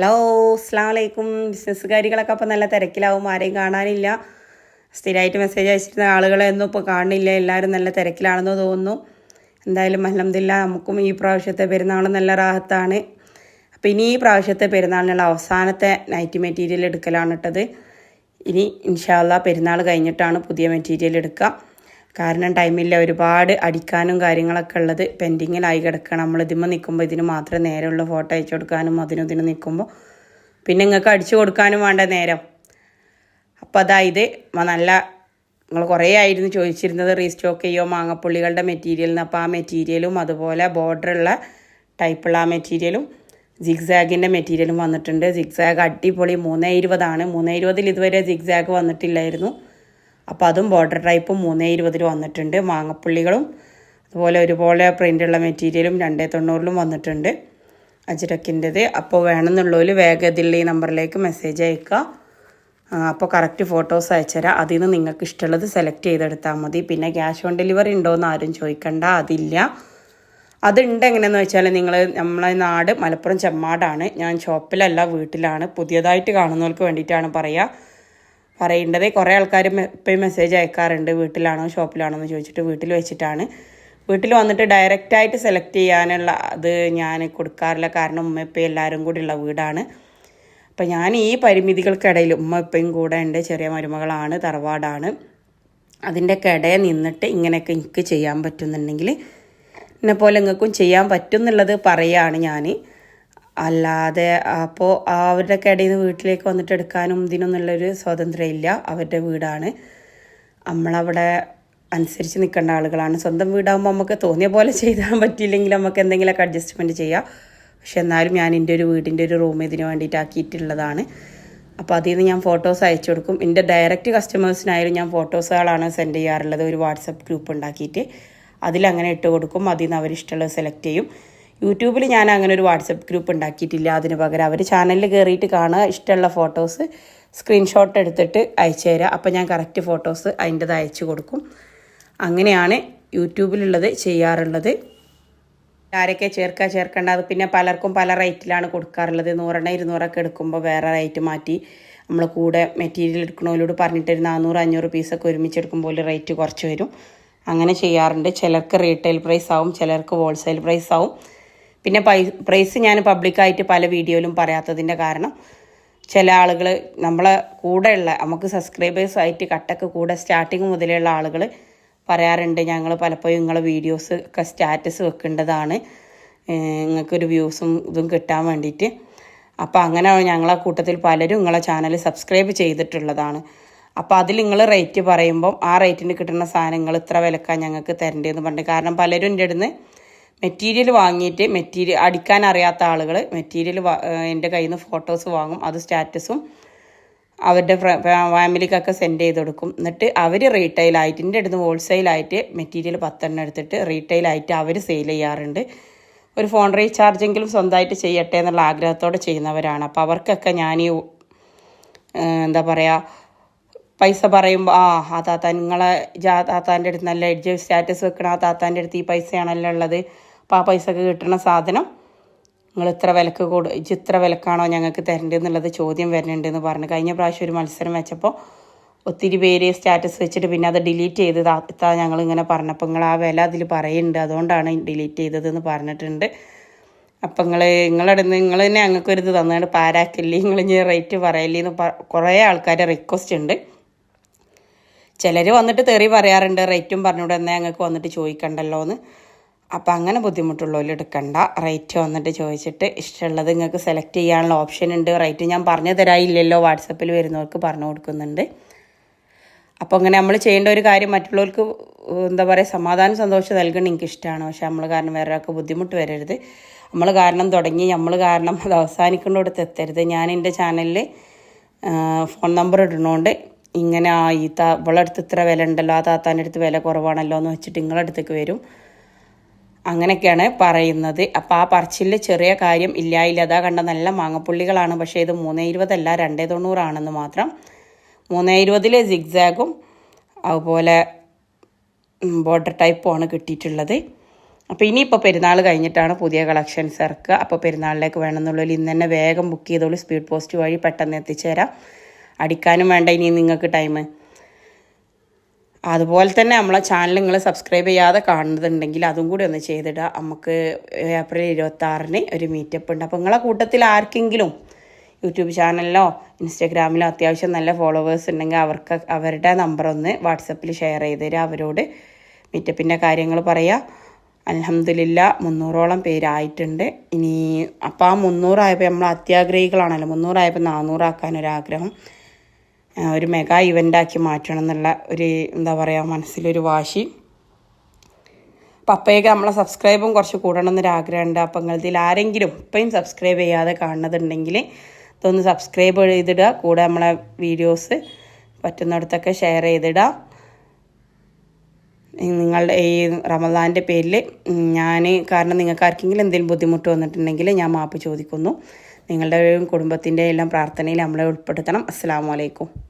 Hello അസ്സാം വലൈക്കും ബിസിനസ്സുകാരികളൊക്കെ അപ്പോൾ നല്ല തിരക്കിലാവും ആരെയും കാണാനില്ല. സ്ഥിരമായിട്ട് മെസ്സേജ് അയച്ചിരുന്ന ആളുകളെ ഒന്നും ഇപ്പോൾ കാണുന്നില്ല. എല്ലാവരും നല്ല തിരക്കിലാണെന്ന് തോന്നുന്നു. എന്തായാലും അലഹമില്ല നമുക്കും ഈ പ്രാവശ്യത്തെ പെരുന്നാൾ നല്ല റാഹത്താണ്. അപ്പോൾ ഇനി ഈ പ്രാവശ്യത്തെ പെരുന്നാളിനുള്ള അവസാനത്തെ നൈറ്റ് മെറ്റീരിയൽ എടുക്കലാണ് ഇട്ടത്. ഇനി ഇൻഷാല്ല പെരുന്നാൾ കഴിഞ്ഞിട്ടാണ് പുതിയ മെറ്റീരിയൽ എടുക്കുക. കാരണം ടൈമില്ല. ഒരുപാട് അടിക്കാനും കാര്യങ്ങളൊക്കെ ഉള്ളത് പെൻഡിങ്ങിലായി കിടക്കണം. നമ്മൾ ഇതിമ്മ നിൽക്കുമ്പോൾ ഇതിന് മാത്രം നേരമുള്ള ഫോട്ടോ അയച്ചു കൊടുക്കാനും അതിനും ഇതിനും നിൽക്കുമ്പോൾ പിന്നെ നിങ്ങൾക്ക് അടിച്ചു കൊടുക്കാനും വേണ്ട നേരം. അപ്പോൾ അതായത് നല്ല നിങ്ങൾ കുറേ ആയിരുന്നു ചോദിച്ചിരുന്നത് റീസ്റ്റോക്ക് ചെയ്യോ മാങ്ങപ്പുള്ളികളുടെ മെറ്റീരിയൽ നിന്ന് അപ്പോൾ ആ മെറ്റീരിയലും അതുപോലെ ബോർഡറുള്ള ടൈപ്പുള്ള ആ മെറ്റീരിയലും ജിഗ്സാഗിന്റെ മെറ്റീരിയലും വന്നിട്ടുണ്ട്. ജിഗ്സാഗ് അടിപൊളി. മൂന്ന് ഇരുപതാണ്. മൂന്ന് ഇരുപതിൽ ഇതുവരെ ജിഗ്സാഗ് വന്നിട്ടില്ലായിരുന്നു. അപ്പോൾ അതും ബോർഡർ ടൈപ്പ് മൂന്നേ ഇരുപതിൽ വന്നിട്ടുണ്ട്. മാങ്ങപ്പുള്ളികളും അതുപോലെ ഒരുപോലെ പ്രിന്റുള്ള മെറ്റീരിയലും രണ്ടേ തൊണ്ണൂറിലും വന്നിട്ടുണ്ട്. അജിരക്കിന്റെത് അപ്പോൾ വേണമെന്നുള്ളവർ വേഗം ഇതിൽ ഈ നമ്പറിലേക്ക് മെസ്സേജ് അയക്കുക. അപ്പോൾ കറക്റ്റ് ഫോട്ടോസ് അയച്ചുതരാം. അതിൽ നിന്ന് നിങ്ങൾക്ക് ഇഷ്ടമുള്ളത് സെലക്ട് ചെയ്തെടുത്താൽ മതി. പിന്നെ ക്യാഷ് ഓൺ ഡെലിവറി ഉണ്ടോ എന്ന് ആരും ചോദിക്കണ്ട. അതില്ല. അതുണ്ട് എങ്ങനെയെന്ന് വെച്ചാൽ നിങ്ങൾ നമ്മളെ നാട് മലപ്പുറം ചെമ്മാടാണ്. ഞാൻ ഷോപ്പിലല്ല വീട്ടിലാണ്. പുതിയതായിട്ട് കാണുന്നവർക്ക് വേണ്ടിയിട്ടാണ് പറയുക പറയേണ്ടത്. കുറേ ആൾക്കാർ ഇപ്പം മെസ്സേജ് അയക്കാറുണ്ട്. വീട്ടിലാണോ ഷോപ്പിലാണോ എന്ന് ചോദിച്ചിട്ട് വീട്ടിൽ വെച്ചിട്ടാണ്. വീട്ടിൽ വന്നിട്ട് ഡയറക്റ്റായിട്ട് സെലക്ട് ചെയ്യാനുള്ള അത് ഞാൻ കൊടുക്കാറില്ല. കാരണം ഉമ്മ ഇപ്പം എല്ലാവരും കൂടി ഉള്ള വീടാണ്. അപ്പം ഞാൻ ഈ പരിമിതികൾക്കിടയിൽ ഉമ്മ ഇപ്പയും കൂടെ ഉണ്ട്. ചെറിയ മരുമകളാണ് തറവാടാണ്. അതിന്റെ കിടയെ നിന്നിട്ട് ഇങ്ങനെയൊക്കെ എനിക്ക് ചെയ്യാൻ പറ്റുന്നുണ്ടെങ്കിൽ എന്നെ പോലെ നിങ്ങൾക്കും ചെയ്യാൻ പറ്റും എന്നുള്ളത് പറയുകയാണ് ഞാൻ അല്ലാതെ അപ്പോൾ അവരുടെ ഇടയിൽ നിന്ന് വീട്ടിലേക്ക് വന്നിട്ട് എടുക്കാനും ഇതിനൊന്നുള്ളൊരു സ്വാതന്ത്ര്യം ഇല്ല അവരുടെ വീടാണ്. നമ്മളവിടെ അനുസരിച്ച് നിൽക്കേണ്ട ആളുകളാണ്. സ്വന്തം വീടാകുമ്പോൾ നമുക്ക് തോന്നിയ പോലെ ചെയ്താൽ പറ്റിയില്ലെങ്കിൽ നമുക്ക് എന്തെങ്കിലുമൊക്കെ അഡ്ജസ്റ്റ്മെന്റ് ചെയ്യാം. പക്ഷെ എന്നാലും ഞാൻ എന്റെ ഒരു വീടിന്റെ ഒരു റൂം ഇതിന് വേണ്ടിയിട്ട് ആക്കിയിട്ടുള്ളതാണ് അപ്പോൾ അതിൽ നിന്ന് ഞാൻ ഫോട്ടോസ് അയച്ചു കൊടുക്കും. എന്റെ ഡയറക്റ്റ് കസ്റ്റമേഴ്സിനായാലും ഞാൻ ഫോട്ടോസുകളാണ് സെൻഡ് ചെയ്യാറുള്ളത്. ഒരു വാട്സപ്പ് ഗ്രൂപ്പ് ഉണ്ടാക്കിയിട്ട്. അതിലങ്ങനെ ഇട്ട് കൊടുക്കും. അതിൽ നിന്ന് അവരിഷ്ടമുള്ളത് സെലക്ട് ചെയ്യും. യൂട്യൂബിൽ ഞാൻ അങ്ങനെ ഒരു വാട്സപ്പ് ഗ്രൂപ്പ് ഉണ്ടാക്കിയിട്ടില്ല. അതിന് പകരം അവർ ചാനലിൽ കയറിയിട്ട് കാണുക ഇഷ്ടമുള്ള ഫോട്ടോസ് സ്ക്രീൻഷോട്ട് എടുത്തിട്ട് അയച്ചു തരാം. അപ്പോൾ ഞാൻ കറക്റ്റ് ഫോട്ടോസ് അതിന്റെത് അയച്ചു കൊടുക്കും. അങ്ങനെയാണ് യൂട്യൂബിലുള്ളത് ചെയ്യാറുള്ളത്. ആരൊക്കെ ചേർക്കുക ചേർക്കേണ്ട അത് പിന്നെ പലർക്കും പല റേറ്റിലാണ് കൊടുക്കാറുള്ളത്. നൂറെണ്ണം ഇരുന്നൂറൊക്കെ എടുക്കുമ്പോൾ വേറെ റേറ്റ് മാറ്റി നമ്മൾ കൂടെ മെറ്റീരിയൽ എടുക്കണവരോട് പറഞ്ഞിട്ട് ഒരു നാനൂറ് അഞ്ഞൂറ് പീസൊക്കെ ഒരുമിച്ച് എടുക്കുമ്പോൾ റേറ്റ് കുറച്ച് വരും. അങ്ങനെ ചെയ്യാറുണ്ട്. ചിലർക്ക് റീറ്റെയിൽ പ്രൈസ് ആവും ചിലർക്ക് ഹോൾസെയിൽ പ്രൈസ് ആവും. പിന്നെ പ്രൈസ് ഞാൻ പബ്ലിക്കായിട്ട് പല വീഡിയോയിലും പറയാത്തതിന്റെ കാരണം ചില ആളുകൾ നമ്മളെ കൂടെയുള്ള നമുക്ക് സബ്സ്ക്രൈബേഴ്സ് ആയിട്ട് കട്ടക്ക് കൂടെ സ്റ്റാർട്ടിങ് മുതലുള്ള ആളുകൾ പറയാറുണ്ട് ഞങ്ങൾ പലപ്പോഴും നിങ്ങളെ വീഡിയോസ് ഒക്കെ സ്റ്റാറ്റസ് വെക്കേണ്ടതാണ്. നിങ്ങൾക്കൊരു വ്യൂസും ഇതും കിട്ടാൻ വേണ്ടിയിട്ട്. അപ്പോൾ അങ്ങനെ ഞങ്ങളെ കൂട്ടത്തിൽ പലരും നിങ്ങളെ ചാനൽ സബ്സ്ക്രൈബ് ചെയ്തിട്ടുള്ളതാണ്. അപ്പോൾ അതിൽ നിങ്ങൾ റേറ്റ് പറയുമ്പം ആ റേറ്റിന് കിട്ടുന്ന സാധനങ്ങൾ ഇത്ര വിലക്കാൻ ഞങ്ങൾക്ക് തരേണ്ടതെന്ന് പറഞ്ഞു കാരണം പലരും എന്റെ അടുത്ത് മെറ്റീരിയൽ വാങ്ങിയിട്ട് മെറ്റീരിയൽ അടിക്കാൻ അറിയാത്ത ആളുകൾ മെറ്റീരിയൽ എന്റെ കയ്യിൽ നിന്ന് ഫോട്ടോസ് വാങ്ങും. അത് സ്റ്റാറ്റസും അവരുടെ ഫാമിലിക്കൊക്കെ സെൻഡ് ചെയ്ത് കൊടുക്കും. എന്നിട്ട് അവർ റീറ്റെയിലായിട്ട് എന്റെ അടുത്ത് ഹോൾസെയിലായിട്ട് മെറ്റീരിയൽ പത്തെണ്ണം എടുത്തിട്ട് റീറ്റെയിലായിട്ട് അവർ സെയിൽ ചെയ്യാറുണ്ട്. ഒരു ഫോൺ റീചാർജെങ്കിലും സ്വന്തമായിട്ട് ചെയ്യട്ടെ എന്നുള്ള ആഗ്രഹത്തോടെ ചെയ്യുന്നവരാണ്. അപ്പോൾ അവർക്കൊക്കെ ഞാൻ ഈ എന്താ പറയുക പൈസ പറയുമ്പോൾ ആ ആ താത്ത നിങ്ങളെ ജാ താത്താന്റെ അടുത്ത് നല്ല എഡ്ജ് സ്റ്റാറ്റസ് വെക്കണം ആ താത്താന്റെ അടുത്ത് ഈ പൈസയാണല്ലോ ഉള്ളത്. അപ്പോൾ ആ പൈസക്ക് കിട്ടുന്ന സാധനം നിങ്ങൾ ഇത്ര വിലക്ക് കൊടു ഇത്ര വിലക്കാണോ ഞങ്ങൾക്ക് തരേണ്ടതെന്നുള്ളത് ചോദ്യം വരുന്നുണ്ടെന്ന് പറഞ്ഞു. കഴിഞ്ഞ പ്രാവശ്യം ഒരു മത്സരം വെച്ചപ്പോൾ ഒത്തിരി പേര് സ്റ്റാറ്റസ് വെച്ചിട്ട് പിന്നെ അത് ഡിലീറ്റ് ചെയ്ത് ഞങ്ങൾ ഇങ്ങനെ പറഞ്ഞപ്പോൾ നിങ്ങൾ ആ വില അതിൽ പറയുന്നുണ്ട് അതുകൊണ്ടാണ് ഡിലീറ്റ് ചെയ്തതെന്ന് പറഞ്ഞിട്ടുണ്ട്. അപ്പം നിങ്ങൾ നിങ്ങളുടെ നിങ്ങൾ തന്നെ ഞങ്ങൾക്കൊരു ഇത് തന്നാണ്. പാരാക്കില്ലേ? നിങ്ങൾ ഇനി റേറ്റ് പറയല്ലേ എന്ന് പ- കുറേ ആൾക്കാരെ റിക്വസ്റ്റ് ഉണ്ട്. ചിലർ വന്നിട്ട് തെറി പറയാറുണ്ട്. റേറ്റും പറഞ്ഞുകൂടെ എന്നാൽ ഞങ്ങൾക്ക് വന്നിട്ട് ചോദിക്കണ്ടല്ലോ എന്ന് അപ്പം അങ്ങനെ ബുദ്ധിമുട്ടുള്ളവർ എടുക്കണ്ട. റേറ്റ് വന്നിട്ട് ചോദിച്ചിട്ട് ഇഷ്ടമുള്ളത് നിങ്ങൾക്ക് സെലക്ട് ചെയ്യാനുള്ള ഓപ്ഷൻ ഉണ്ട്. റേറ്റ് ഞാൻ പറഞ്ഞു തരായില്ലല്ലോ വാട്സപ്പിൽ വരുന്നവർക്ക് പറഞ്ഞു കൊടുക്കുന്നുണ്ട്. അപ്പോൾ അങ്ങനെ നമ്മൾ ചെയ്യേണ്ട ഒരു കാര്യം മറ്റുള്ളവർക്ക് എന്താ പറയുക സമാധാനം സന്തോഷം നൽകണം എനിക്ക് ഇഷ്ടമാണ്. പക്ഷെ നമ്മൾ കാരണം വേറെ ഒരാൾക്ക് ബുദ്ധിമുട്ട് വരരുത്. നമ്മൾ കാരണം തുടങ്ങി നമ്മൾ കാരണം അത് അവസാനിക്കേണ്ടടുത്ത് എത്തരുത്. ഞാൻ എന്റെ ചാനലിൽ ഫോൺ നമ്പർ ഇടുന്നതുകൊണ്ട് ഇങ്ങനെ ആ ഈ താ ഇവളടുത്ത് ഇത്ര വില ഉണ്ടല്ലോ. ആ താത്താന്റെ അടുത്ത് വില കുറവാണല്ലോ എന്ന് വെച്ചിട്ട് നിങ്ങളടുത്തേക്ക് വരും. അങ്ങനെയൊക്കെയാണ് പറയുന്നത്. അപ്പോൾ ആ പറച്ചിൽ ചെറിയ കാര്യം ഇല്ല ഇല്ല അതാ കണ്ട നല്ല മാങ്ങപ്പുള്ളികളാണ്. പക്ഷേ ഇത് മൂന്നേ ഇരുപതല്ല രണ്ടേ തൊണ്ണൂറാണെന്ന് മാത്രം. മൂന്നേ ഇരുപതിൽ സിഗ്സാഗും അതുപോലെ ബോർഡർ ടൈപ്പുമാണ് കിട്ടിയിട്ടുള്ളത്. അപ്പോൾ ഇനിയിപ്പോൾ പെരുന്നാൾ കഴിഞ്ഞിട്ടാണ് പുതിയ കളക്ഷൻസ് ഇറക്കുക. അപ്പോൾ പെരുന്നാളിലേക്ക് വേണമെന്നുള്ളതിൽ ഇന്ന് തന്നെ വേഗം ബുക്ക് ചെയ്തോളൂ. സ്പീഡ് പോസ്റ്റ് വഴി പെട്ടെന്ന് എത്തിച്ചേരാം. അടിക്കാനും വേണ്ട ഇനി നിങ്ങൾക്ക് ടൈം അതുപോലെ തന്നെ നമ്മളെ ചാനൽ നിങ്ങൾ സബ്സ്ക്രൈബ് ചെയ്യാതെ കാണുന്നുണ്ടെങ്കിൽ അതും കൂടി ഒന്ന് ചെയ്തിടുക നമുക്ക് ഏപ്രിൽ ഇരുപത്തി ആറിന് ഒരു മീറ്റപ്പ് ഉണ്ട്. അപ്പോൾ നിങ്ങളെ കൂട്ടത്തിൽ ആർക്കെങ്കിലും യൂട്യൂബ് ചാനലിലോ ഇൻസ്റ്റാഗ്രാമിലോ അത്യാവശ്യം നല്ല ഫോളോവേഴ്സ് ഉണ്ടെങ്കിൽ അവർക്ക് അവരുടെ നമ്പർ ഒന്ന് വാട്സപ്പിൽ ഷെയർ ചെയ്ത് തരിക അവരോട് മീറ്റപ്പിന്റെ കാര്യങ്ങൾ പറയുക അലഹമില്ല മുന്നൂറോളം പേരായിട്ടുണ്ട് ഇനി അപ്പോൾ ആ മുന്നൂറായപ്പോൾ നമ്മൾ അത്യാഗ്രഹികളാണല്ലോ. മുന്നൂറായപ്പോൾ നാനൂറാക്കാനൊരാഗ്രഹം ആ, ഒരു മെഗാ ഇവന്റാക്കി മാറ്റണം എന്നുള്ള ഒരു എന്താ പറയുക മനസ്സിലൊരു വാശി. അപ്പം അപ്പോഴേക്ക് നമ്മളെ സബ്സ്ക്രൈബും കുറച്ച് കൂടണം എന്നൊരു ആഗ്രഹമുണ്ട്. അപ്പം നിങ്ങളിതിൽ ആരെങ്കിലും ഇപ്പോഴും സബ്സ്ക്രൈബ് ചെയ്യാതെ കാണുന്നുണ്ടെങ്കിൽ ഇതൊന്ന് സബ്സ്ക്രൈബ് ചെയ്തിടുക. കൂടെ നമ്മളെ വീഡിയോസ് പറ്റുന്നിടത്തൊക്കെ ഷെയർ ചെയ്തിടുക. നിങ്ങളുടെ ഈ റമദാന്റെ പേരിൽ ഞാൻ കാരണം നിങ്ങൾക്ക് ആർക്കെങ്കിലും എന്തെങ്കിലും ബുദ്ധിമുട്ട് വന്നിട്ടുണ്ടെങ്കിൽ ഞാൻ മാപ്പ് ചോദിക്കുന്നു. നിങ്ങളുടെ കുടുംബത്തിന്റെ എല്ലാം പ്രാർത്ഥനയിൽ നമ്മളെ ഉൾപ്പെടുത്തണം. അസ്സാം വലൈക്കും